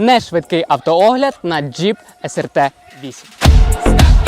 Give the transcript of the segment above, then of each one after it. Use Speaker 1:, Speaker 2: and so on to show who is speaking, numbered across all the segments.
Speaker 1: не швидкий автоогляд на Jeep SRT 8.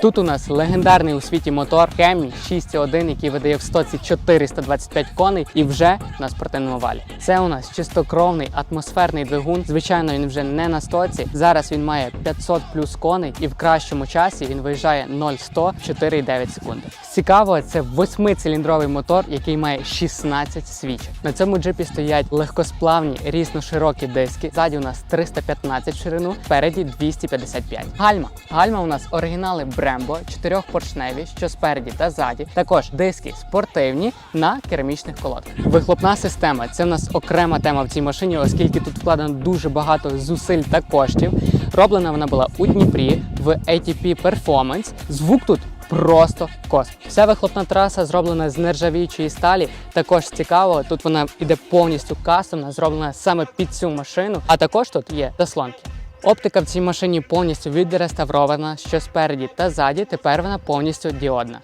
Speaker 1: Тут у нас легендарний у світі мотор Hemi 6.1, який видає в стоці 425 коней і вже на спортивному валі. Це у нас чистокровний атмосферний двигун. Звичайно, він вже не на стоці. Зараз він має 500 плюс коней, і в кращому часі він виїжджає 0-100 в 4,9 секунди. Цікаво, це восьмициліндровий мотор, який має 16 свічок. На цьому джипі стоять легкосплавні різно широкі диски. Ззаді у нас 315 в ширину, спереді 255. Гальма. Гальма у нас оригінали Brembo, чотирьохпоршневі, що спереді та ззаді. Також диски спортивні на керамічних колодках. Вихлопна система це в нас окрема тема в цій машині, оскільки тут вкладено дуже багато зусиль та коштів. Роблена вона була у Дніпрі в ATP Performance. Звук тут Просто космос. Вся вихлопна траса зроблена з нержавіючої сталі. Також цікаво, тут вона іде повністю кастомна, зроблена саме під цю машину. А також тут є заслонки. Оптика в цій машині повністю відреставрована, що спереді та ззаді тепер вона повністю діодна.